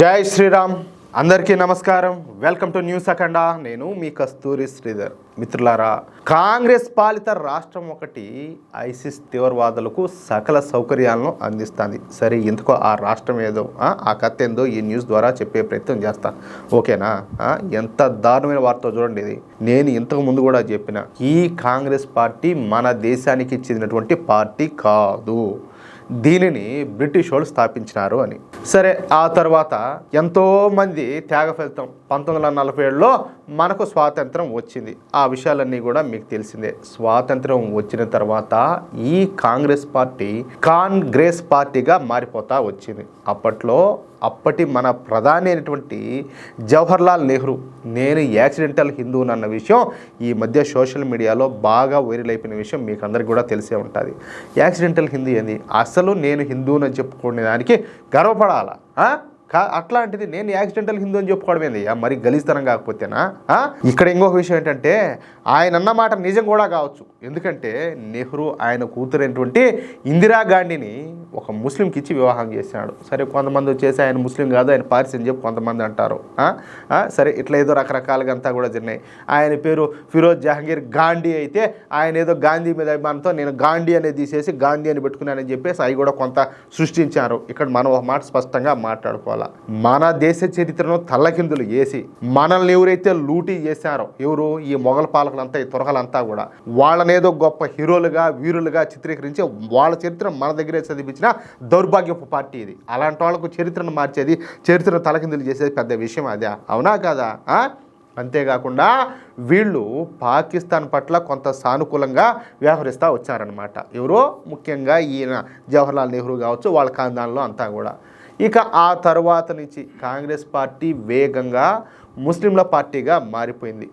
జై శ్రీరామ్. అందరికీ నమస్కారం. వెల్కమ్ టు న్యూస్ అఖండ నేను మీ కస్తూరి శ్రీధర్. మిత్రులారా కాంగ్రెస్ పాలిత రాష్ట్రం ఒకటి ఐసిస్ తీవ్రవాదులకు సకల సౌకర్యాలను అందిస్తుంది. సరే ఎందుకో ఆ రాష్ట్రం ఏదో ఆ, కథ ఏందో ఈ న్యూస్ ద్వారా చెప్పే ప్రయత్నం చేస్తా. ఓకేనా? ఎంత దారుణమైన వార్త చూడండి ఇది. నేను ఇంతకు ముందు కూడా చెప్పిన ఈ కాంగ్రెస్ పార్టీ మన దేశానికి చెందినటువంటి పార్టీ కాదు. దీనిని బ్రిటిష్ వాళ్ళు స్థాపించినారు అని. సరే ఆ తర్వాత ఎంతోమంది త్యాగ ఫలితం పంతొమ్మిది వందల నలభై ఏడులో మనకు స్వాతంత్రం వచ్చింది. ఆ విషయాలన్నీ కూడా మీకు తెలిసిందే. స్వాతంత్రం వచ్చిన తర్వాత ఈ కాంగ్రెస్ పార్టీ కాంగ్రెస్ పార్టీగా మారిపోతా వచ్చింది. అప్పట్లో అప్పటి మన ప్రధాని అయినటువంటి జవహర్లాల్ నెహ్రూ నేను యాక్సిడెంటల్ హిందూ అన్న విషయం ఈ మధ్య సోషల్ మీడియాలో బాగా వైరల్ అయిపోయిన విషయం మీకు అందరికీ కూడా తెలిసే ఉంటుంది. యాక్సిడెంటల్ హిందూ ఏంది? అసలు నేను హిందూనని చెప్పుకునే దానికి గర్వపడాలా? కా అట్లాంటిది నేను యాక్సిడెంటల్ హిందూ అని చెప్పుకోవడం ఏంది? మరి గలిస్తనం కాకపోతేనా? ఇక్కడ ఇంకొక విషయం ఏంటంటే ఆయన అన్న మాట నిజం కూడా కావచ్చు. ఎందుకంటే నెహ్రూ ఆయన కూతురైనటువంటి ఇందిరాగాంధీని ఒక ముస్లింకి ఇచ్చి వివాహం చేశాడు. సరే కొంతమంది వచ్చేసి ఆయన ముస్లిం కాదు ఆయన పార్సీ అని చెప్పి కొంతమంది అంటారు. సరే ఇట్లా ఏదో రకరకాలుగా అంతా కూడా జరిగినాయి. ఆయన పేరు ఫిరోజ్ జహంగీర్ గాంధీ అయితే ఆయన ఏదో గాంధీ మీద అభిమానంతో నేను గాంధీ అనేది తీసేసి గాంధీ అని పెట్టుకున్నానని చెప్పేసి అవి కూడా కొంత సృష్టించారు. ఇక్కడ మనం ఒక మాట స్పష్టంగా మాట్లాడుకోవాలి? మన దేశ చరిత్రను తల్లకిందులు వేసి మనల్ని ఎవరైతే లూటీ చేశారో ఎవరు ఈ మొఘల పాలకులంతా ఈ తురకలంతా కూడా వాళ్ళనేదో గొప్ప హీరోలుగా వీరులుగా చిత్రీకరించి వాళ్ళ చరిత్ర మన దగ్గరే చదివించిన దౌర్భాగ్యపు పార్టీ ఇది. అలాంటి వాళ్ళకు చరిత్రను మార్చేది చరిత్రను తలకిందులు చేసేది పెద్ద విషయం అదే. అవునా కాదా? అంతేకాకుండా వీళ్ళు పాకిస్తాన్ పట్ల కొంత సానుకూలంగా వ్యవహరిస్తూ వచ్చారనమాట ఎవరో ముఖ్యంగా ఈయన జవహర్లాల్ నెహ్రూ కావచ్చు వాళ్ళ ఖాందాన్లో అంతా కూడా. ఇక ఆ తర్వాత నుంచి కాంగ్రెస్ పార్టీ వేగంగా ముస్లింల పార్టీగా మారిపోయింది.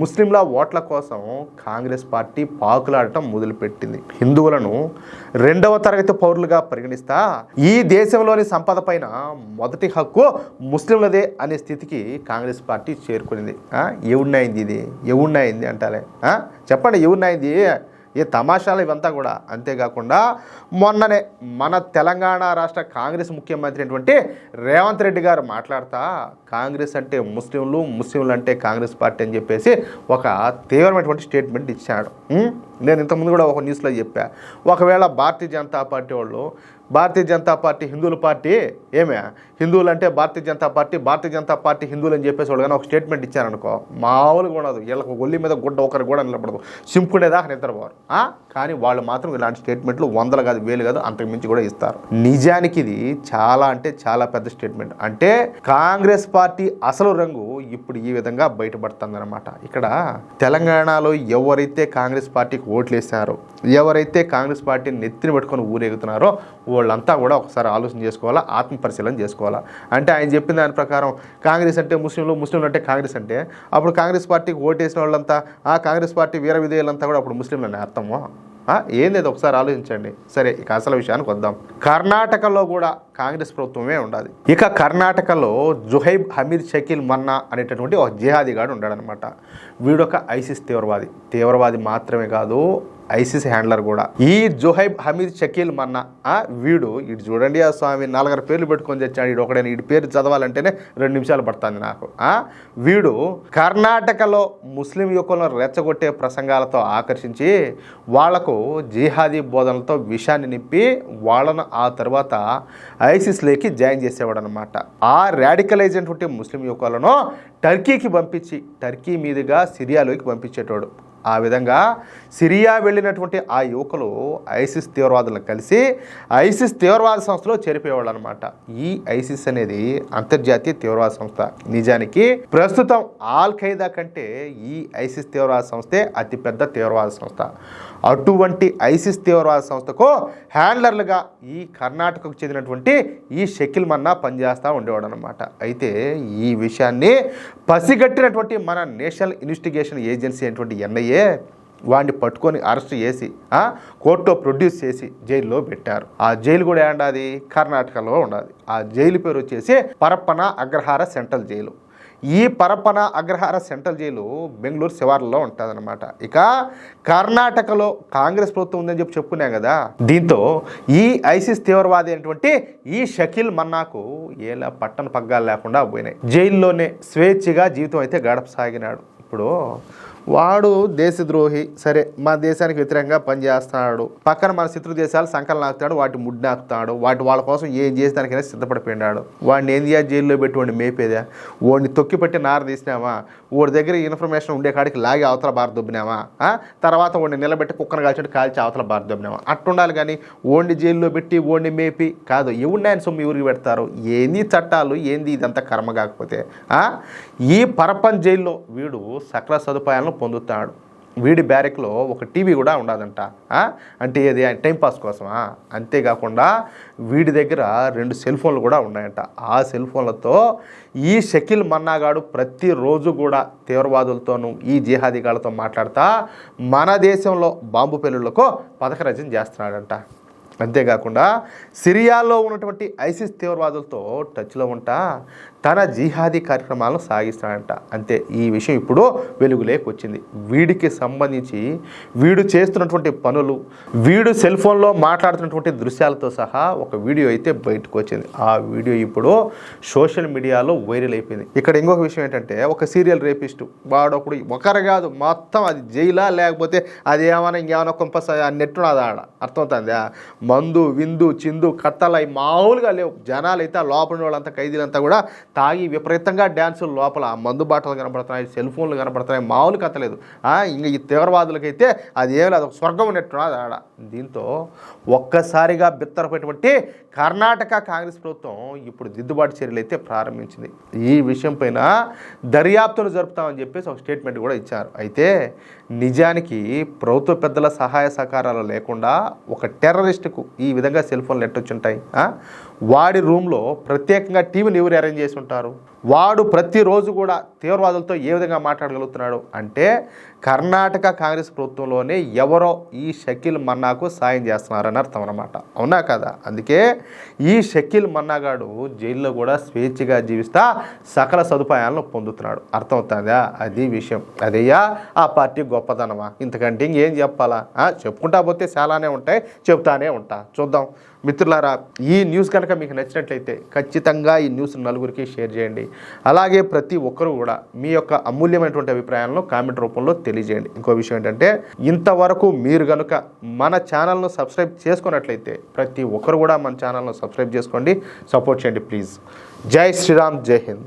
ముస్లింల ఓట్ల కోసం కాంగ్రెస్ పార్టీ పాకులాడటం మొదలుపెట్టింది. హిందువులను రెండవ తరగతి పౌరులుగా పరిగణిస్తా ఈ దేశంలోని సంపద పైన మొదటి హక్కు ముస్లింలదే అనే స్థితికి కాంగ్రెస్ పార్టీ చేరుకునింది. ఎవున్నాయింది ఎవడినైంది ఇది ఎవడినైంది అంటారే చెప్పండి ఎవడినైంది ఈ తమాషాలు ఇవంతా కూడా. అంతేకాకుండా మొన్ననే మన తెలంగాణ రాష్ట్ర కాంగ్రెస్ ముఖ్యమంత్రి అయినటువంటి రేవంత్ రెడ్డి గారు మాట్లాడుతా కాంగ్రెస్ అంటే ముస్లింలు ముస్లింలు అంటే కాంగ్రెస్ పార్టీ అని చెప్పేసి ఒక తీవ్రమైనటువంటి స్టేట్మెంట్ ఇచ్చాడు. నేను ఇంతకుముందు కూడా ఒక న్యూస్లో చెప్పా. ఒకవేళ భారతీయ జనతా పార్టీ వాళ్ళు భారతీయ జనతా పార్టీ హిందువుల పార్టీ ఏమే? హిందువులు అంటే భారతీయ జనతా పార్టీ భారతీయ జనతా పార్టీ హిందువులు అని చెప్పేసి వాళ్ళు కానీ ఒక స్టేట్మెంట్ ఇచ్చారనుకో మామూలుగా ఉండదు. వీళ్ళకి గొల్లి మీద గుడ్డ ఒకరు కూడా నిలబడదు. సింపుకునేదాకా నిద్రపోరు. కానీ వాళ్ళు మాత్రం ఇలాంటి స్టేట్మెంట్లు వందలు కాదు వేలు కాదు అంతకు మించి కూడా ఇస్తారు. నిజానికి ఇది చాలా అంటే చాలా పెద్ద స్టేట్మెంట్. అంటే కాంగ్రెస్ పార్టీ అసలు రంగు ఇప్పుడు ఈ విధంగా బయటపడుతుందన్నమాట. ఇక్కడ తెలంగాణలో ఎవరైతే కాంగ్రెస్ పార్టీకి ఓట్లు వేసారో ఎవరైతే కాంగ్రెస్ పార్టీని నెత్తిన పెట్టుకొని ఊరేగుతున్నారో వాళ్ళంతా కూడా ఒకసారి ఆలోచన చేసుకోవాలా ఆత్మ పరిశీలన చేసుకోవాలా? అంటే ఆయన చెప్పిన దాని ప్రకారం కాంగ్రెస్ అంటే ముస్లింలు ముస్లింలు అంటే కాంగ్రెస్ అంటే అప్పుడు కాంగ్రెస్ పార్టీకి ఓటేసిన వాళ్ళంతా ఆ కాంగ్రెస్ పార్టీ వీర విధేయులంతా కూడా అప్పుడు ముస్లింలు అర్థమో అర్థమా? ఏంది ఒకసారి ఆలోచించండి. సరే ఇక అసలు విషయానికి వద్దాం. కర్ణాటకలో కూడా కాంగ్రెస్ ప్రభుత్వమే ఉండాలి. ఇక కర్ణాటకలో జుహైబ్ హమీద్ షకీల్ మన్నా అనేటటువంటి ఒక జిహాదీగాడు ఉన్నాడనమాట వీడొక ఐసిస్ తీవ్రవాది. తీవ్రవాది మాత్రమే కాదు ఐసిస్ హ్యాండ్లర్ కూడా. ఈ జుహైబ్ హమీద్ షకీల్ మన్నా ఆ, వీడు ఇటు చూడండి ఆ స్వామి నాలుగారు పేర్లు పెట్టుకొని తెచ్చాడు ఇటు ఒకడైనా ఇటు పేరు చదవాలంటేనే రెండు నిమిషాలు పడుతుంది నాకు. వీడు కర్ణాటకలో ముస్లిం యువకులను రెచ్చగొట్టే ప్రసంగాలతో ఆకర్షించి వాళ్ళకు జిహాదీ బోధనలతో విషాన్ని నింపి వాళ్ళను ఆ తర్వాత ఐసిస్లోకి జాయిన్ చేసేవాడు అనమాట ఆ రాడికలైజ్ ముస్లిం యువకులను టర్కీకి పంపించి టర్కీ మీదుగా సిరియాలోకి పంపించేటోడు. ఆ విధంగా సిరియా వెళ్ళినటువంటి ఆ యువకులు ఐసిస్ తీవ్రవాదులను కలిసి ఐసిస్ తీవ్రవాద సంస్థలో చేరిపోయేవాళ్ళు అనమాట ఈ ఐసిస్ అనేది అంతర్జాతీయ తీవ్రవాద సంస్థ. నిజానికి ప్రస్తుతం ఆల్ ఖైదా కంటే ఈ ఐసిస్ తీవ్రవాద సంస్థే అతిపెద్ద తీవ్రవాద సంస్థ. అటువంటి ఐసిస్ తీవ్రవాద సంస్థకు హ్యాండ్లర్లుగా ఈ కర్ణాటకకు చెందినటువంటి ఈ షకిల్ మన్నా పనిచేస్తూ ఉండేవాడు అనమాట అయితే ఈ విషయాన్ని పసిగట్టినటువంటి మన నేషనల్ ఇన్వెస్టిగేషన్ ఏజెన్సీ అయినటువంటి ఎన్ఐఏ వాడిని పట్టుకొని అరెస్ట్ చేసి కోర్టులో ప్రొడ్యూస్ చేసి జైల్లో పెట్టారు. ఆ జైలు కూడా ఏండాది కర్ణాటకలో ఉండాలి ఆ జైలు పేరు వచ్చేసి పరప్పన అగ్రహార సెంట్రల్ జైలు. ఈ పరపన అగ్రహార సెంట్రల్ జైలు బెంగళూరు శివార్లలో ఉంటుందన్నమాట. ఇక కర్ణాటకలో కాంగ్రెస్ ప్రభుత్వం ఉందని చెప్పి చెప్పుకున్నాం కదా దీంతో ఈ ఐసిస్ తీవ్రవాది అయినటువంటి ఈ షకీల్ మన్నాకు ఏలా పట్టణ పగ్గాలు లేకుండా పోయినాయి. జైల్లోనే స్వేచ్ఛగా జీవితం అయితే గడపసాగినాడు. ఇప్పుడు వాడు దేశద్రోహి సరే మన దేశానికి వ్యతిరేకంగా పనిచేస్తున్నాడు పక్కన మన శత్రు దేశాలు సంకలం నాకుతాడు వాటి ముడ్డు నాకుతాడు వాటి వాళ్ళ కోసం ఏం చేసేదానికైనా సిద్ధపడిపోయినాడు వాడిని ఏం చేయాలి? జైల్లో పెట్టి వాడిని మేపేదా? వాడిని తొక్కి పెట్టి నార తీసినామా వాడి దగ్గర ఇన్ఫర్మేషన్ ఉండే కాడికి లాగి అవతల బార దొబ్బినామా ఆ? తర్వాత వాడిని నిలబెట్టి కుక్కను కాల్చి కాల్చి అవతల బార దొబ్బినామా అట్టుండాలి కానీ ఓండి జైల్లో పెట్టి ఓడిని మేపి కాదు ఎవడిని ఆయన సొమ్ము ఊరికి పెడతారు? ఏంది చట్టాలు? ఏంది ఇదంతా కర్మ కాకపోతే? ఈ పరపన్ జైల్లో వీడు సకల సదుపాయాలను పొందుతాడు. వీడి బ్యారెక్లో ఒక టీవీ కూడా ఉండదంట అంటే ఇది ఆయన టైంపాస్ కోసమా? అంతేకాకుండా వీడి దగ్గర రెండు సెల్ ఫోన్లు కూడా ఉన్నాయంట. ఆ సెల్ ఫోన్లతో ఈ షకిల్ మన్నాగాడు ప్రతిరోజు కూడా తీవ్రవాదులతోనూ ఈ జిహాదీగాళ్ళతో మాట్లాడుతా మన దేశంలో బాంబు పెళ్ళిళ్ళకు పథకరచన చేస్తున్నాడంట. అంతేకాకుండా సిరియాలో ఉన్నటువంటి ఐసిస్ తీవ్రవాదులతో టచ్లో ఉంటా తన జిహాదీ కార్యక్రమాలను సాగిస్తాడంట. అంతే ఈ విషయం ఇప్పుడు వెలుగులేకి వచ్చింది. వీడికి సంబంధించి వీడు చేస్తున్నటువంటి పనులు వీడు సెల్ ఫోన్లో మాట్లాడుతున్నటువంటి దృశ్యాలతో సహా ఒక వీడియో అయితే బయటకు వచ్చింది. ఆ వీడియో ఇప్పుడు సోషల్ మీడియాలో వైరల్ అయిపోయింది. ఇక్కడ ఇంకొక విషయం ఏంటంటే ఒక సీరియల్ రేపిస్ట్. వాడొకడు ఒకరు కాదు మొత్తం అది జైలా లేకపోతే అది ఏమైనా ఇంకేమైనా కొంప నెట్టున్నది ఆడ? అర్థమవుతుందా? మందు విందు చిందు కట్టలు అవి మామూలుగా లేవు. జనాలు అయితే ఆ లోపల వాళ్ళంతా ఖైదీలంతా కూడా తాగి విపరీతంగా డ్యాన్సులు లోపల మందు బాటలు కనబడుతున్నాయి సెల్ ఫోన్లు కనబడుతున్నాయి మామూలు కథలేదు ఇంకా ఈ తీవ్రవాదులకైతే అది ఏం లేదు ఒక స్వర్గం ఉన్నట్టున్నది ఆడ. దీంతో ఒక్కసారిగా బిత్తరపోయినటువంటి కర్ణాటక కాంగ్రెస్ ప్రభుత్వం ఇప్పుడు దిద్దుబాటు చర్యలు అయితే ప్రారంభించింది. ఈ విషయం పైన జరుపుతామని చెప్పేసి ఒక స్టేట్మెంట్ కూడా ఇచ్చారు. అయితే నిజానికి ప్రభుత్వ పెద్దల సహాయ సహకారాలు లేకుండా ఒక టెర్రరిస్టుకు ఈ విధంగా సెల్ ఫోన్లు ఎట్టొచ్చుంటాయి వాడి రూమ్లో ప్రత్యేకంగా టీవీని ఎవరు అరేంజ్ చేసి ఉంటారు వాడు ప్రతిరోజు కూడా తీవ్రవాదులతో ఏ విధంగా మాట్లాడగలుగుతున్నాడు అంటే కర్ణాటక కాంగ్రెస్ ప్రభుత్వంలోనే ఎవరో ఈ షకీల్ మన్నాకు సాయం చేస్తున్నారని అర్థం అనమాట అవునా కదా? అందుకే ఈ షకీల్ మన్నాగాడు జైల్లో కూడా స్వేచ్ఛగా జీవిస్తా సకల సదుపాయాలను పొందుతున్నాడు. అర్థమవుతుందా? అది విషయం. అదయ్యా ఆ పార్టీ గొప్పతనమా? ఇంతకంటే ఇంకేం చెప్పాలా? చెప్పుకుంటా పోతే చాలానే ఉంటాయి చెప్తానే ఉంటా. చూద్దాం. మిత్రులారా ఈ న్యూస్ కనుక మీకు నచ్చినట్లయితే ఖచ్చితంగా ఈ న్యూస్ నలుగురికి షేర్ చేయండి. అలాగే ప్రతి ఒక్కరూ కూడా మీ యొక్క అమూల్యమైనటువంటి అభిప్రాయాలను కామెంట్ రూపంలో తెలియజేయండి. ఇంకో విషయం ఏంటంటే ఇంతవరకు మీరు కనుక మన ఛానల్ను సబ్స్క్రైబ్ చేసుకున్నట్లయితే ప్రతి ఒక్కరు కూడా మన ఛానల్ను సబ్స్క్రైబ్ చేసుకోండి. సపోర్ట్ చేయండి ప్లీజ్. జై శ్రీరామ్ జై హింద్.